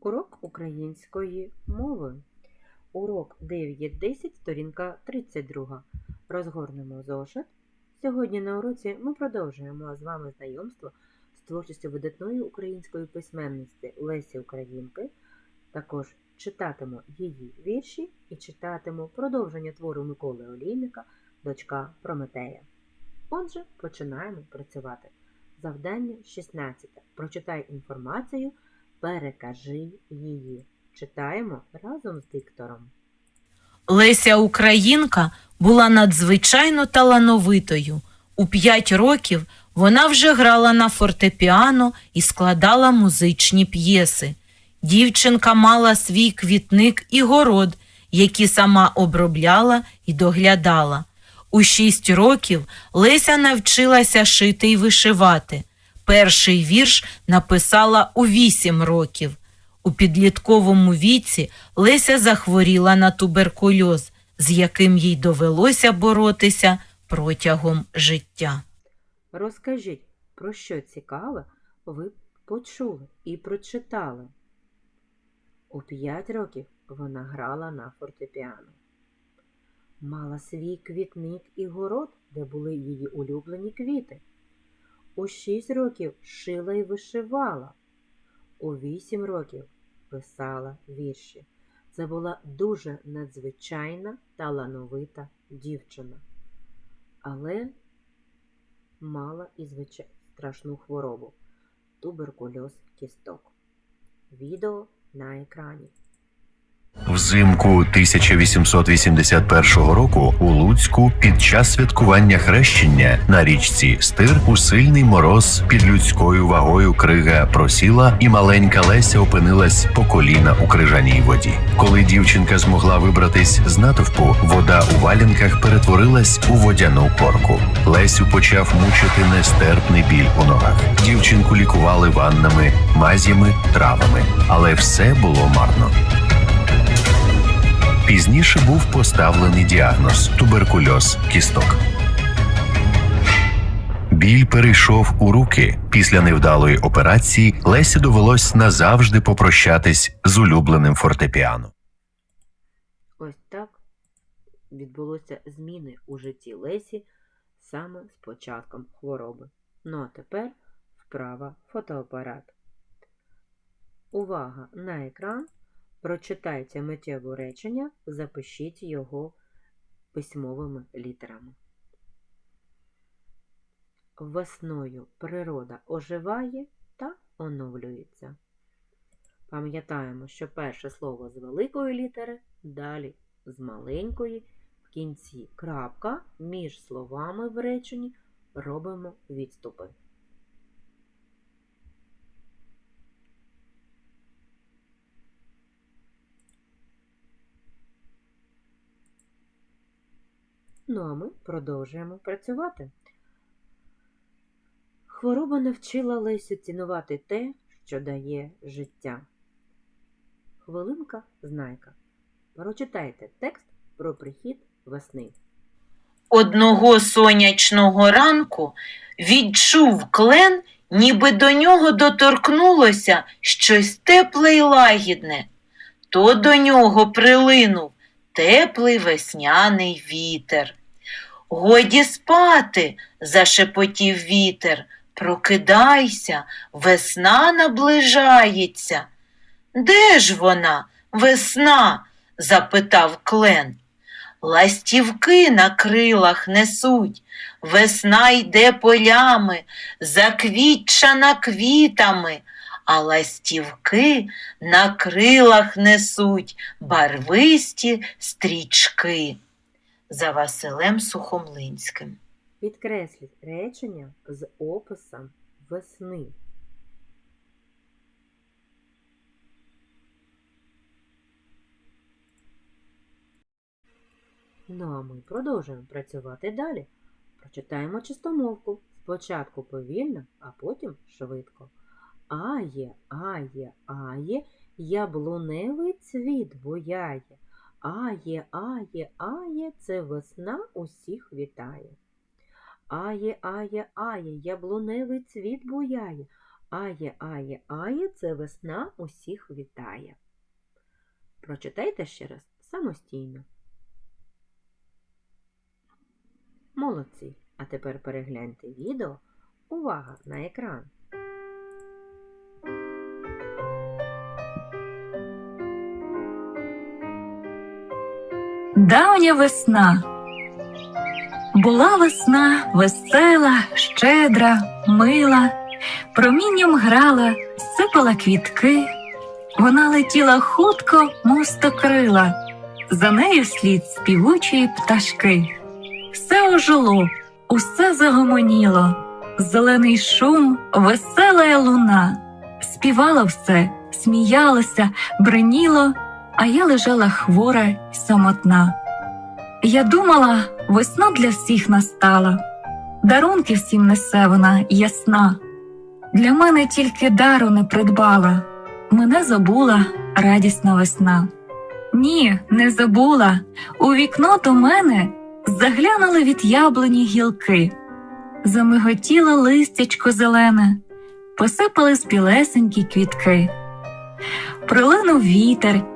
Урок української мови. Урок 9.10, сторінка 32. Розгорнемо зошит. Сьогодні на уроці ми продовжуємо з вами знайомство з творчістю видатної української письменниці Лесі Українки. Також читатиму її вірші і читатиму продовження твору Миколи Олійника Дочка Прометея. Отже, починаємо працювати. Завдання 16. Прочитай інформацію, перекажи її. Читаємо разом з диктором. Леся Українка була надзвичайно талановитою. У п'ять років вона вже грала на фортепіано і складала музичні п'єси. Дівчинка мала свій квітник і город, які сама обробляла і доглядала. У шість років Леся навчилася шити й вишивати. Перший вірш написала у вісім років. У підлітковому віці Леся захворіла на туберкульоз, з яким їй довелося боротися протягом життя. Розкажіть, про що цікаве ви почули і прочитали. У п'ять років вона грала на фортепіано. Мала свій квітник і город, де були її улюблені квіти. У шість років шила і вишивала. У вісім років писала вірші. Це була дуже надзвичайна талановита дівчина. Але мала і звичай страшну хворобу туберкульоз кісток. Відео на екрані. Взимку 1881 року у Луцьку під час святкування хрещення на річці Стир у сильний мороз під людською вагою крига просіла, і маленька Леся опинилась по коліна у крижаній воді. Коли дівчинка змогла вибратись з натовпу, вода у валянках перетворилась у водяну корку. Лесю почав мучити нестерпний біль у ногах. Дівчинку лікували ваннами, мазями, травами, але все було марно. Пізніше був поставлений діагноз туберкульоз кісток. Біль перейшов у руки. Після невдалої операції Лесі довелось назавжди попрощатись з улюбленим фортепіано. Ось так відбулося зміни у житті Лесі саме з початком хвороби. Ну а тепер вправа фотоапарат. Увага на екран. Прочитайте миттєве речення, запишіть його письмовими літерами. Весною природа оживає та оновлюється. Пам'ятаємо, що перше слово з великої літери, далі з маленької, в кінці крапка, між словами в реченні робимо відступи. Ну а ми продовжуємо працювати. Хвороба навчила Лесю цінувати те, що дає життя. Хвилинка знайка. Прочитайте текст про прихід весни. Одного сонячного ранку відчув клен, ніби до нього доторкнулося щось тепле й лагідне. То до нього прилинув теплий весняний вітер. Годі спати, зашепотів вітер. Прокидайся, весна наближається. Де ж вона, весна? запитав клен. Ластівки на крилах несуть, весна йде полями, заквітчана квітами, а ластівки на крилах несуть барвисті стрічки. За Василем Сухомлинським. Підкресліть речення з описом весни. Ну а ми продовжуємо працювати далі. Прочитаємо чистомовку. Спочатку повільно, а потім швидко. Ає, ає, ає, яблуневий цвіт буяє. Ає, ає, ає, це весна усіх вітає. Ає, ає, ає, яблуневий цвіт буяє. Ає, ає, ає, це весна усіх вітає. Прочитайте ще раз самостійно. Молодці. А тепер перегляньте відео. Увага на екран. Давня весна. Була весна весела, щедра, мила, промінням грала, сипала квітки. Вона летіла хутко, мов стокрила, за нею слід співучої пташки. Все ожило, усе загомоніло, зелений шум, весела луна. Співало все, сміялося, бриніло, а я лежала хвора й самотна. Я думала, весна для всіх настала, дарунки всім несе вона ясна. Для мене тільки дару не придбала, мене забула радісна весна. Ні, не забула. У вікно до мене заглянули від яблуні гілки, замиготіло листячко зелене, посипались білесенькі квітки. Прилинув вітер,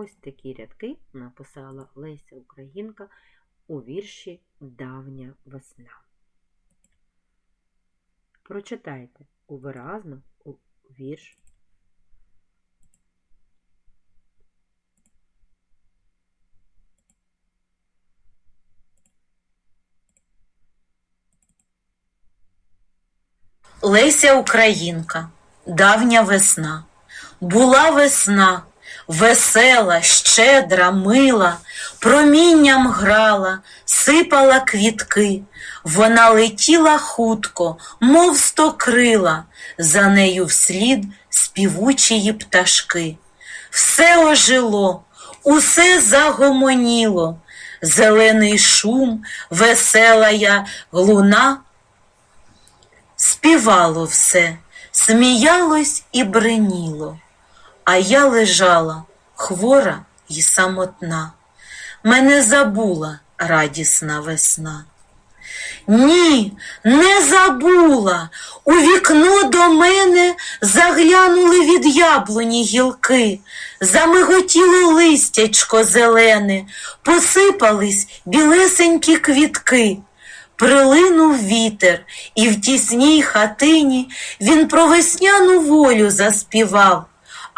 Ось такі рядки написала Леся Українка у вірші Давня весна. Прочитайте уважно у вірш. Леся Українка, давня весна. Була весна, весела, щедра, мила, промінням грала, сипала квітки. Вона летіла хутко, мов стокрила, за нею вслід співучії пташки. Все ожило, усе загомоніло, зелений шум, веселая луна Співало все, сміялось і бриніло, а я лежала хвора й самотна. Мене забула радісна весна. Ні, не забула. У вікно до мене заглянули від яблуні гілки, замиготіло листячко зелене, посипались білесенькі квітки. Прилинув вітер, і в тісній хатині він про весняну волю заспівав,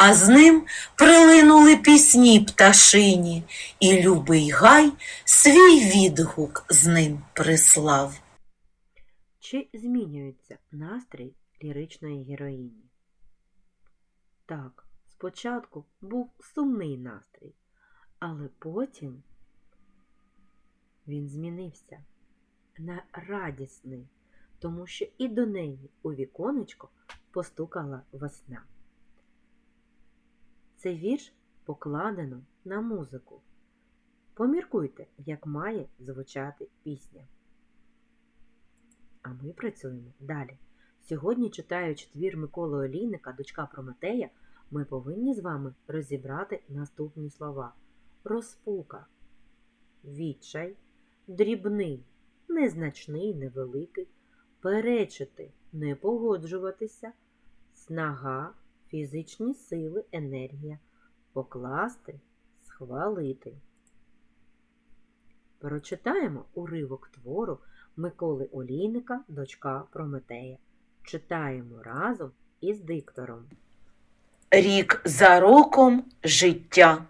а з ним прилинули пісні пташині, і любий гай свій відгук з ним прислав. Чи змінюється настрій ліричної героїні? Так, спочатку був сумний настрій, але потім він змінився на радісний, тому що і до неї у віконечко постукала весна. Цей вірш покладено на музику. Поміркуйте, як має звучати пісня. А ми працюємо далі. Сьогодні, читаючи твір Миколи Олійника, дочка Прометея, ми повинні з вами розібрати наступні слова: розпука, відчай, дрібний, незначний, невеликий, перечити, не погоджуватися, снага, фізичні сили, енергія, покласти, схвалити. Прочитаємо уривок твору Миколи Олійника, дочка Прометея. Читаємо разом із диктором. Рік за роком життя.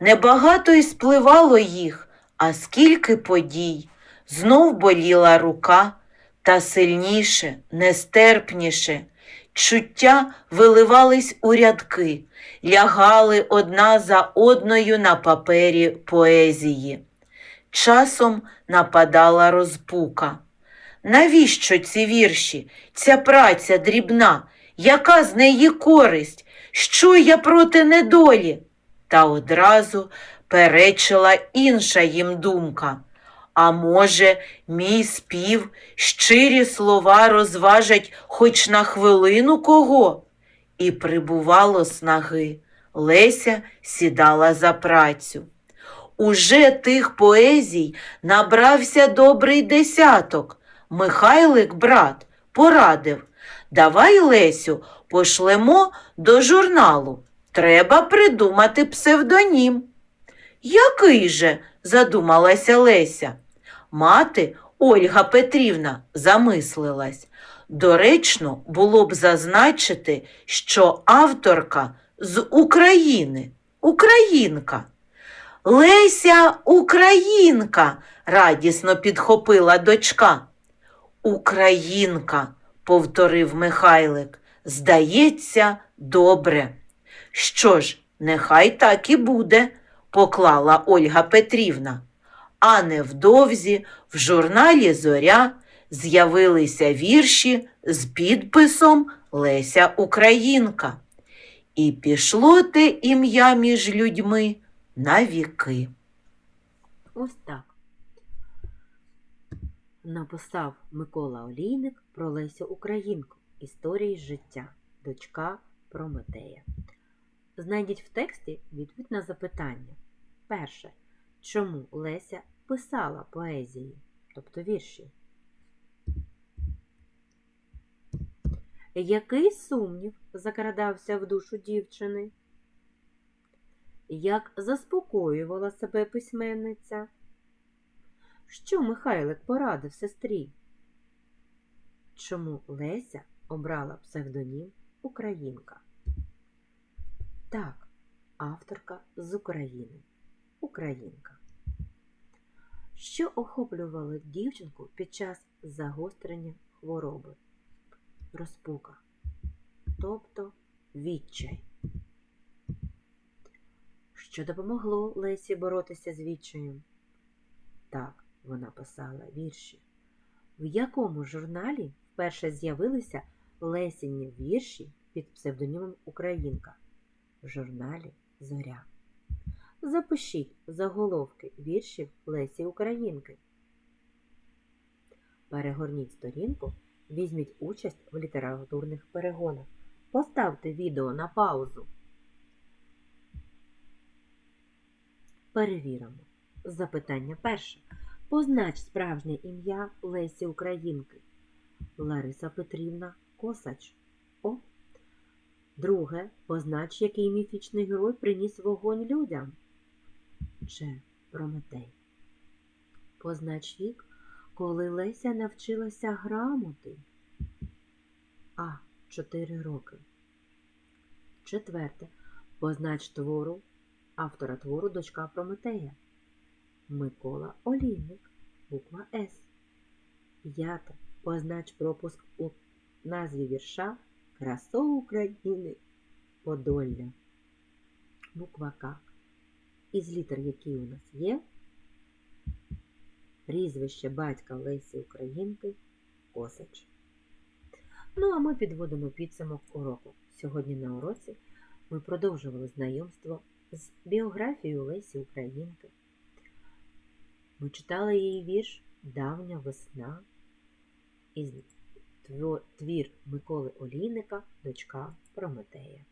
Небагато й спливало їх, а скільки подій. Знов боліла рука, та сильніше, нестерпніше. Чуття виливались у рядки, лягали одна за одною на папері поезії. Часом нападала розпука. Навіщо ці вірші, ця праця дрібна, яка з неї користь? Що я проти недолі? Та одразу перечила інша їм думка. А може, мій спів, щирі слова розважать хоч на хвилину кого? І прибувало снаги. Леся сідала за працю. Уже тих поезій набрався добрий десяток. Михайлик, брат, порадив. Давай, Лесю, пошлемо до журналу. Треба придумати псевдонім. Який же? задумалася Леся. Мати Ольга Петрівна замислилась. Доречно було б зазначити, що авторка з України, українка. Леся Українка, радісно підхопила дочка. Українка, повторив Михайлик. Здається, добре. Що ж, нехай так і буде, поклала Ольга Петрівна. А невдовзі в журналі Зоря з'явилися вірші з підписом Леся Українка. І пішло те ім'я між людьми на віки. Ось так. Написав Микола Олійник про Лесю Українку. Історії життя. Дочка Прометея. Знайдіть в тексті відповідь на запитання. Перше. Чому Леся писала поезії, тобто вірші? Який сумнів закрадався в душу дівчини? Як заспокоювала себе письменниця? Що Михайлик порадив сестрі? Чому Леся обрала псевдонім Українка? Так, авторка з України. Українка. Що охоплювало дівчинку під час загострення хвороби? Розпука, тобто відчай. Що допомогло Лесі боротися з відчаєм? Так, вона писала вірші. В якому журналі вперше з'явилися Лесіні вірші під псевдонімом Українка? В журналі Зоря. Запишіть заголовки віршів Лесі Українки. Перегорніть сторінку, візьміть участь в літературних перегонах. Поставте відео на паузу. Перевіримо. Запитання перше. Познач справжнє ім'я Лесі Українки. Лариса Петрівна Косач. О. Друге. Познач, який міфічний герой приніс вогонь людям. Ч. Прометей. Познач вік, коли Леся навчилася грамоти. А. Чотири роки. Четверте. Познач твору автора твору дочка Прометея. Микола Олійник, буква С. П'яте. Познач пропуск у назві вірша Красо України Подолля. Буква К. Із літер, які у нас є, прізвище батька Лесі Українки Косач. Ну, а ми підводимо підсумок уроку. Сьогодні на уроці ми продовжували знайомство з біографією Лесі Українки. Ми читали її вірш Давня весна із твір Миколи Олійника Дочка Прометея.